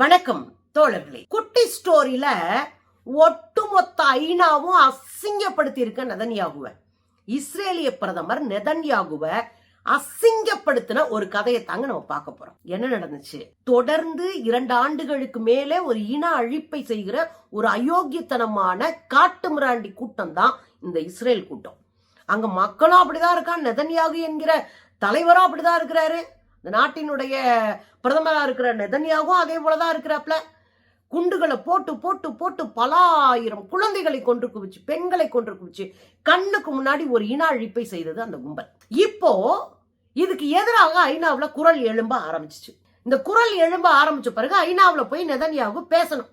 வணக்கம் தோழர்களே. குட்டி ஸ்டோரியில ஒட்டுமொத்த ஐநாவும் அசிங்கப்படுத்தி இருக்க நெதன்யாகுவ. இஸ்ரேலிய பிரதமர் நெதன்யாகுவ அசிங்கப்படுத்தின ஒரு கதையை தாங்க நம்ம பார்க்க போறோம். என்ன நடந்துச்சு? தொடர்ந்து இரண்டு ஆண்டுகளுக்கு மேலே ஒரு இன அழிப்பை செய்கிற ஒரு அயோக்கியத்தனமான காட்டுமிராண்டி கூட்டம் தான் இந்த இஸ்ரேல் கூட்டம். அங்க மக்களும் அப்படிதான் இருக்கான் நெதன்யாகு என்கிற தலைவரும் அப்படிதான் இருக்கிறாரு. இந்த நாட்டினுடைய பிரதமராக இருக்கிற நெதன்யாவும் அதே போலதான் இருக்கிறாப்ல. குண்டுகளை போட்டு போட்டு போட்டு பல ஆயிரம் குழந்தைகளை கொன்று குவிச்சு பெண்களை கொன்று குவிச்சு கண்ணுக்கு முன்னாடி ஒரு இன அழிப்பை செய்தது அந்த கும்பல். இப்போ இதுக்கு எதிராக ஐநாவில் குரல் எழும்ப ஆரம்பிச்சிச்சு. இந்த குரல் எழும்ப ஆரம்பிச்ச பிறகு ஐநாவில் போய் நெதன்யாவுக்கு பேசணும்.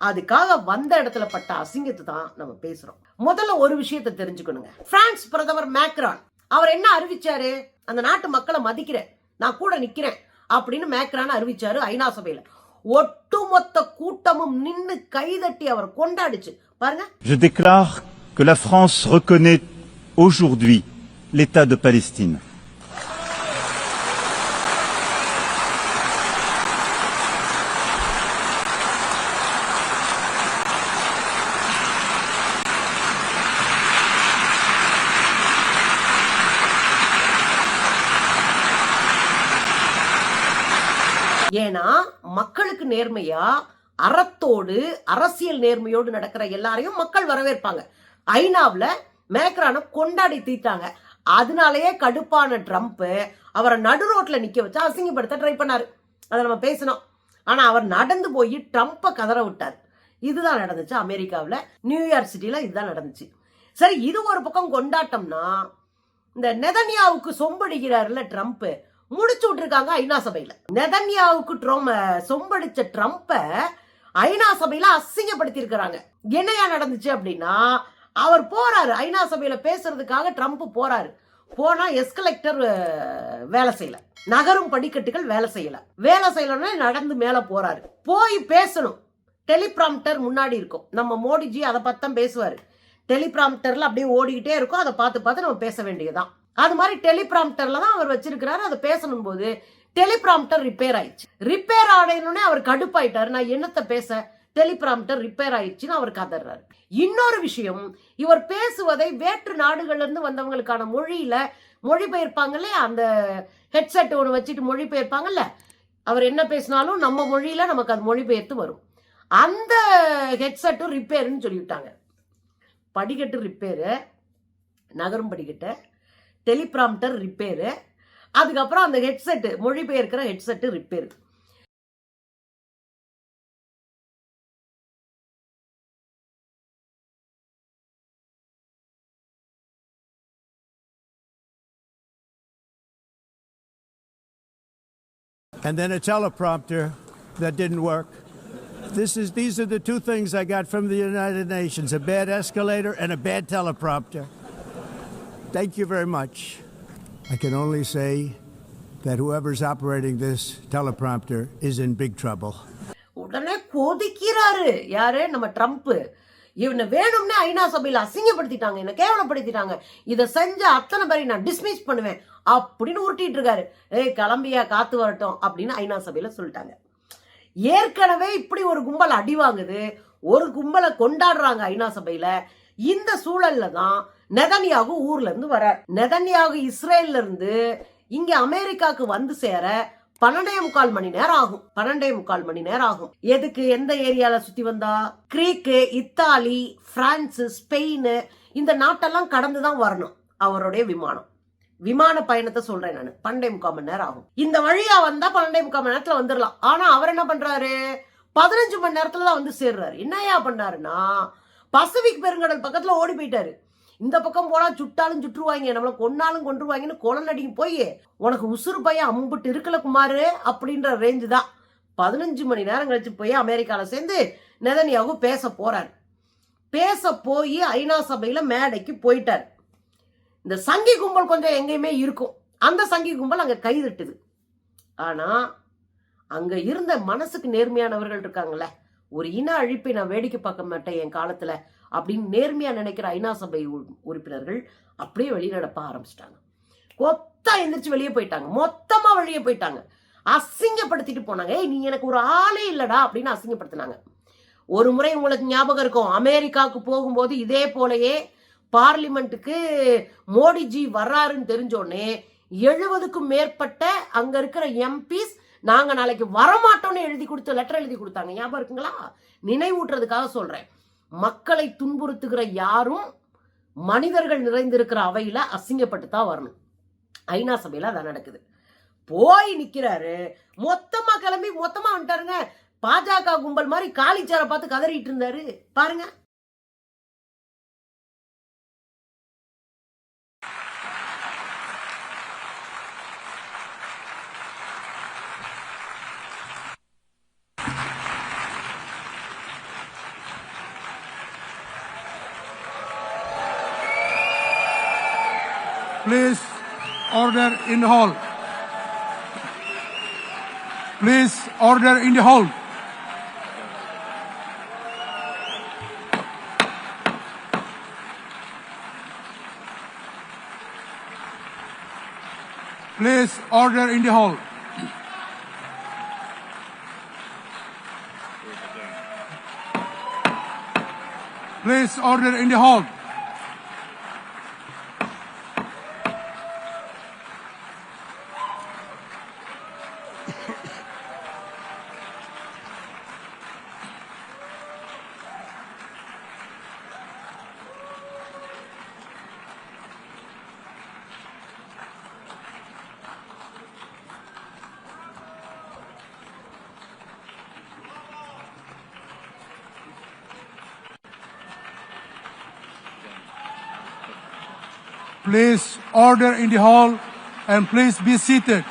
அதுக்காக வந்த இடத்துல பட்ட அசிங்கத்தை தான் நம்ம பேசுறோம். முதல்ல ஒரு விஷயத்தை தெரிஞ்சுக்கணுங்க. பிரான்ஸ் பிரதமர் மேக்ரான் அவர் என்ன அறிவிச்சாரு? அந்த நாட்டு மக்களை மதிக்கிறேன். நான் கூட நிக்கிறேன் அப்படின்னு மேக்ரான் அறிவிச்சாரு ஐநா சபையில. ஒட்டுமொத்த கூட்டமும் நின்னு கைதட்டி அவர் கொண்டாடிச்சு. பாருங்க. Je déclare que la France reconnaît aujourd'hui l'État de Palestine. நேர்மையா அறத்தோடு அரசியல் நேர்மையோடு நடக்கிற எல்லாரையும் மக்கள் வரவேற்பாங்க. ஐநாவில் மேக்ரானை கொண்டாடி தீட்டாங்க அதனாலேயே கடுப்பான ட்ரம்ப் அவரை நடு ரோட்டில் நிற்க வச்சு அசிங்கப்படுத்த ட்ரை பண்ணாரு. அதை நம்ம பேசினோம். ஆனா அவர் நடந்து போய் ட்ரம்ப்பை கதற விட்டார். இதுதான் நடந்துச்சு அமெரிக்காவில். நியூயார்க் சிட்டியில் இதுதான் நடந்துச்சு. சரி இது ஒரு பக்கம் கொண்டாட்டம்னா இந்த நெதன்யாவுக்கு சொம்படிக்கிறாருல ட்ரம்ப் முடிச்சு விட்டுருக்காங்க ஐநா சபையில. நெதன்யாவுக்கு ட்ரம் சொம்படிச்ச ட்ரம்ப்பை ஐநா சபையில அசிங்கப்படுத்தி இருக்கிறாங்க என்னையா நடந்துச்சு அப்படின்னா அவர் போறாரு ஐநா சபையில பேசுறதுக்காக ட்ரம்ப் போறாரு. போனா எஸ்கலெக்டர் வேலை செய்யல. நகரும் படிக்கட்டுகள் வேலை செய்யல. வேலை செய்யலன்னா நடந்து மேல போறாரு. போய் பேசணும். டெலிபிராம்டர் முன்னாடி இருக்கும். நம்ம மோடிஜி அதை பார்த்து தான் பேசுவாரு. டெலிபிராம்டர்ல அப்படியே ஓடிக்கிட்டே இருக்கும். அதை பார்த்து பார்த்து நம்ம பேச வேண்டியதுதான். அது மாதிரி டெலிபிராம்டர்ல தான் அவர் வச்சிருக்கிறாரு அதை பேசணும் போது டெலிபிராம்டர் ரிப்பேர் ஆயிடுச்சு. ரிப்பேர் ஆடையணுன்னே அவர் கடுப்பாயிட்டாரு. நான் என்னத்தை பேச? டெலிபிராம்டர் ரிப்பேர் ஆயிடுச்சுன்னு அவர் கதறாரு. இன்னொரு விஷயம் இவர் பேசுவதை வேற்று நாடுகள்ல இருந்து வந்தவங்களுக்கான மொழியில மொழிபெயர்ப்பாங்கல்ல அந்த ஹெட்செட் ஒன்று வச்சுட்டு மொழிபெயர்ப்பாங்கல்ல? அவர் என்ன பேசினாலும் நம்ம மொழியில நமக்கு அது மொழிபெயர்த்து வரும். அந்த ஹெட்செட்டும் ரிப்பேர்னு சொல்லிவிட்டாங்க. படிக்கட்டு ரிப்பேரு நகரும் படிக்கட்டு டெலிபிராம்டர் ரிப்பேரு அதுக்கப்புறம் அந்த headset மொழிபெயர்க்கிற headset repair and then a teleprompter that didn't work. This is these are the two things I got from the United Nations: a bad escalator and a bad teleprompter. Thank you very much. I can only say that whoever's operating this teleprompter is in big trouble. உடனே கொதிக்கிறாரு. யாரு? நம்ம Trump இவனை வேணும்னே ஐநா சபையில் அசிங்கப்படுத்திட்டாங்க. என்னை கேவலப்படுத்திட்டாங்க. இதை செஞ்ச அத்தனை பேரை நான் டிஸ்மிஸ் பண்ணுவேன் அப்படின்னு உருட்டிட்டு இருக்காரு. ஏய் கிளம்பியா? காத்து வரட்டும் அப்படின்னு ஐநா சபையில் சொல்லிட்டாங்க. ஏற்கனவே இப்படி ஒரு கும்பல் அடி வாங்குது. ஒரு கும்பலை கொண்டாடுறாங்க ஐநா சபையில். இந்த சூழல்ல தான் நெதன்யாகு ஊர்ல இருந்து வரார். நெதன்யாகு இஸ்ரேல்ல இருந்து இங்க அமெரிக்காக்கு வந்து சேர பன்னெண்டே முக்கால் மணி நேரம் ஆகும். பன்னெண்டே முக்கால் மணி நேரம் ஆகும். எதுக்கு? எந்த ஏரியால சுத்தி வந்தா? கிரீக்கு இத்தாலி பிரான்ஸ் ஸ்பெயின் இந்த நாட்டெல்லாம் கடந்து தான் வரணும் அவருடைய விமானம். விமான பயணத்தை சொல்றேன் நான். பன்னெண்டே முக்கால் மணி நேரம் ஆகும். இந்த வழியா வந்தா பன்னெண்டே முக்கால் மணி நேரத்துல வந்துடலாம் ஆனா அவர் என்ன பண்றாரு? பதினஞ்சு மணி நேரத்துல தான் வந்து சேர்றாரு. என்னையா பண்ணாருன்னா பசிபிக் பெருங்கடல் பக்கத்தில் ஓடி போயிட்டாரு. இந்த பக்கம் போனால் சுட்டாலும் சுற்றுவாங்க நம்மளை கொன்னாலும் கொன்றுவாங்கன்னு கொலநடிக்கு போய் உனக்கு உசுறு பையன் அம்புட்டு இருக்கல குமாரு அப்படின்ற ரேஞ்சு தான். பதினஞ்சு மணி நேரம் கழிச்சு போய் அமெரிக்காவில் சேர்ந்து நெதனியாவு பேச போகிறார் பேச போய் ஐநா சபையில் மேடைக்கு போயிட்டார். இந்த சங்கி கும்பல் கொஞ்சம் எங்கேயுமே இருக்கும். அந்த சங்கி கும்பல் அங்கே கைதட்டுது. ஆனால் அங்கே இருந்த மனசுக்கு நேர்மையானவர்கள் இருக்காங்கல்ல ஒரு இன அழிப்பை நான் வேடிக்கை பார்க்க மாட்டேன் என் காலத்துல அப்படின்னு நேர்மையா நினைக்கிற ஐநா சபை உ- உறுப்பினர்கள் அப்படியே வெளிநடப்ப ஆரம்பிச்சிட்டாங்க. கொத்தா எந்திரிச்சு வெளியே போயிட்டாங்க. மொத்தமா வெளியே போயிட்டாங்க. அசிங்கப்படுத்திட்டு போனாங்க. ஏய் நீ எனக்கு ஒரு ஆளே இல்லடா அப்படின்னு அசிங்கப்படுத்தினாங்க. ஒரு முறை உங்களுக்கு ஞாபகம் இருக்கும். அமெரிக்காவுக்கு போகும்போது இதே போலயே பார்லிமெண்ட்டுக்கு மோடிஜி வர்றாருன்னு தெரிஞ்சோடனே எழுபதுக்கும் மேற்பட்ட அங்க இருக்கிற எம்பிஸ் நாங்க நாளைக்கு வரமாட்டோம்னு எழுதி கொடுத்து லெட்டர் எழுதி கொடுத்தாங்க. ஞாபகம் இருக்குங்களா? நினைவூட்டுறதுக்காக சொல்றேன். மக்களை துன்புறுத்துகிற யாரும் மனிதர்கள் நிறைந்திருக்கிற அவையில அசிங்கப்பட்டு தான் வரணும். ஐநா சபையில அதான் நடக்குது. போய் நிக்கிறாரு. மொத்தமா கிளம்பி மொத்தமா வந்துட்டாருங்க. பாஜக கும்பல் மாதிரி காலிச்சாரை பார்த்து கதறிட்டு இருந்தாரு. பாருங்க. Please order in the hall. Please order in the hall. Please order in the hall. Please order in the hall. Please order in the hall and please be seated.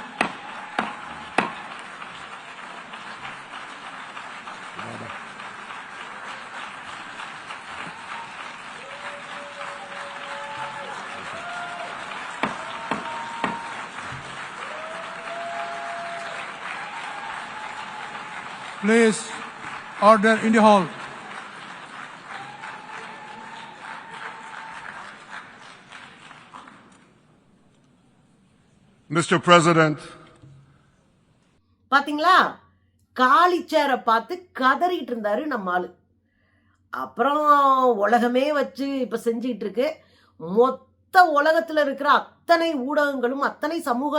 Please order in the hall. Mr. President, பாத்தீங்களா காலிச்சேரை பார்த்து கதறிட்டு இருந்தாரு நம்ம ஆளு அப்புறம் உலகமே வச்சு இப்ப செஞ்சுக்கிட்டு இருக்கு மொத்த உலகத்துல இருக்கிற அத்தனை ஊடகங்களும் அத்தனை சமூக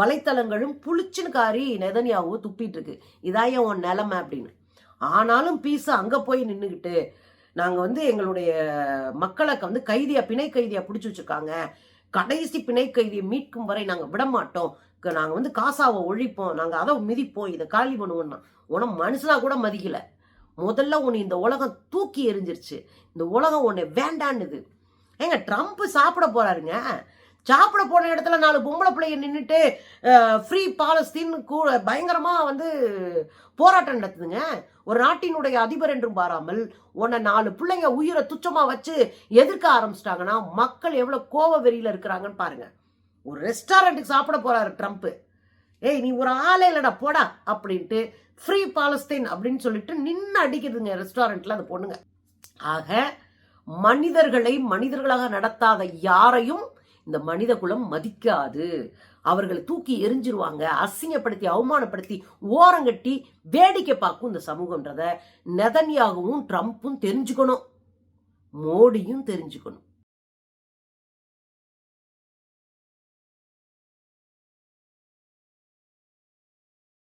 வலைத்தளங்களும் புளிச்சுன்னு காரி நெதன்யாவோ துப்பிட்டு இருக்கு இதான் உன் நிலமை அப்படின்னு? ஆனாலும் பீஸ் அங்கே போய் நின்றுக்கிட்டு நாங்கள் வந்து எங்களுடைய மக்களை வந்து கைதியாக பிணை கைதியாக பிடிச்சி வச்சிருக்காங்க. கடைசி பிணை கைதியை மீட்கும் வரை நாங்கள் விட மாட்டோம் நாங்கள் வந்து காசாவை ஒழிப்போம். நாங்கள் அதை மிதிப்போம். இதை காலி பண்ணுவோம்னா உன மனுஷனாக கூட மதிக்கல. முதல்ல உன்னை இந்த உலகம் தூக்கி எரிஞ்சிருச்சு இந்த உலகம் உன்னை வேண்டான்னுது. ஏங்க ட்ரம்ப் சாப்பிட போறாருங்க. சாப்பிட போன இடத்துல நாலு பொம்பளை பிள்ளைங்க நின்றுட்டு ஃப்ரீ பாலஸ்தீன் கூ பயங்கரமாக வந்து போராட்டம் நடத்துதுங்க. ஒரு நாட்டினுடைய அதிபர் என்றும் பாராமல் உன்னை நாலு பிள்ளைங்க உயிரை துச்சமாக வச்சு எதிர்க்க ஆரம்பிச்சிட்டாங்கன்னா மக்கள் எவ்வளோ கோவ வெறியில் இருக்கிறாங்கன்னு பாருங்க. ஒரு ரெஸ்டாரண்ட்டுக்கு சாப்பிட போறாரு ட்ரம்ப்பு ஏய் நீ ஒரு ஆளே இல்லைடா போடா அப்படின்ட்டு ஃப்ரீ பாலஸ்தீன் அப்படின்னு சொல்லிட்டு நின்று அடிக்குதுங்க ரெஸ்டாரண்ட்டில் அது பொண்ணுங்க. ஆக மனிதர்களை மனிதர்களாக நடத்தாத யாரையும் இந்த மனித குலம் மதிக்காது. அவர்களை தூக்கி எரிஞ்சிருவாங்க அசிங்கப்படுத்தி அவமானப்படுத்தி ஓரங்கட்டி வேடிக்கை பார்க்கும் இந்த சமூகன்றத நெதன்யாகவும் ட்ரம்ப்பும் தெரிஞ்சுக்கணும். மோடியும் தெரிஞ்சுக்கணும்.